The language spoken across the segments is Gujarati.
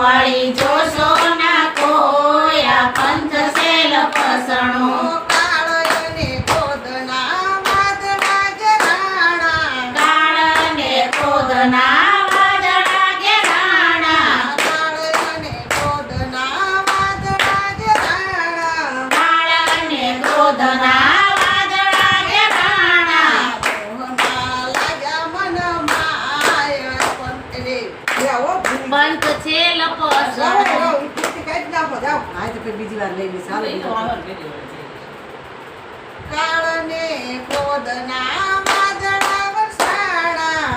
વાળી જોશો ના કોયા પંથ સેલ પસણો? હા તો બીજી વાર લઈ લઈશ હાલો કાળને કોદના માદણા વરસાણા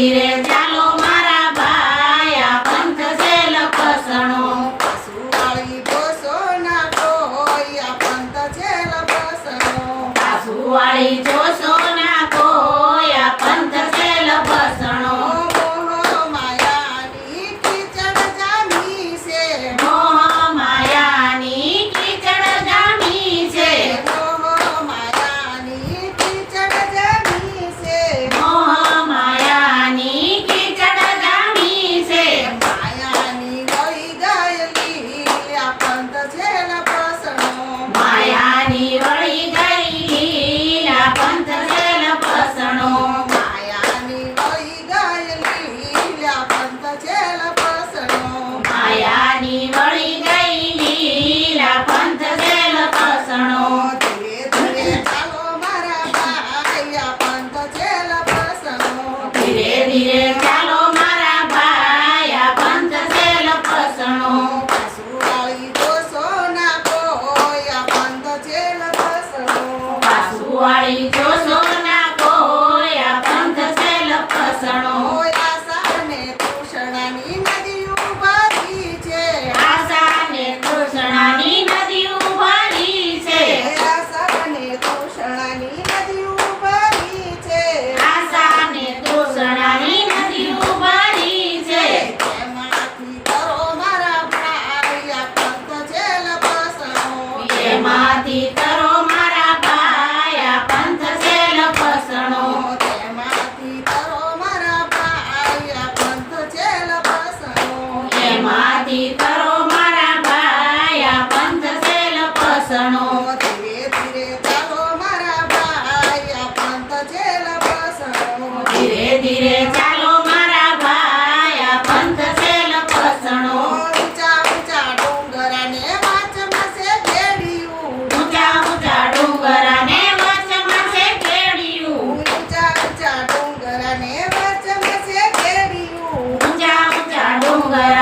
direndi રાણી મળી ગઈ લીલા પંથ જેલ ધીરે ધીરે ચાલો મારા ભાઈ આ ધીરે ધીરે ચાલો મારા ભાઈ આ પંથ પાસુવાળી કોસો ના કોઈ આ પંથ જેલ પસણો પાસુવાળી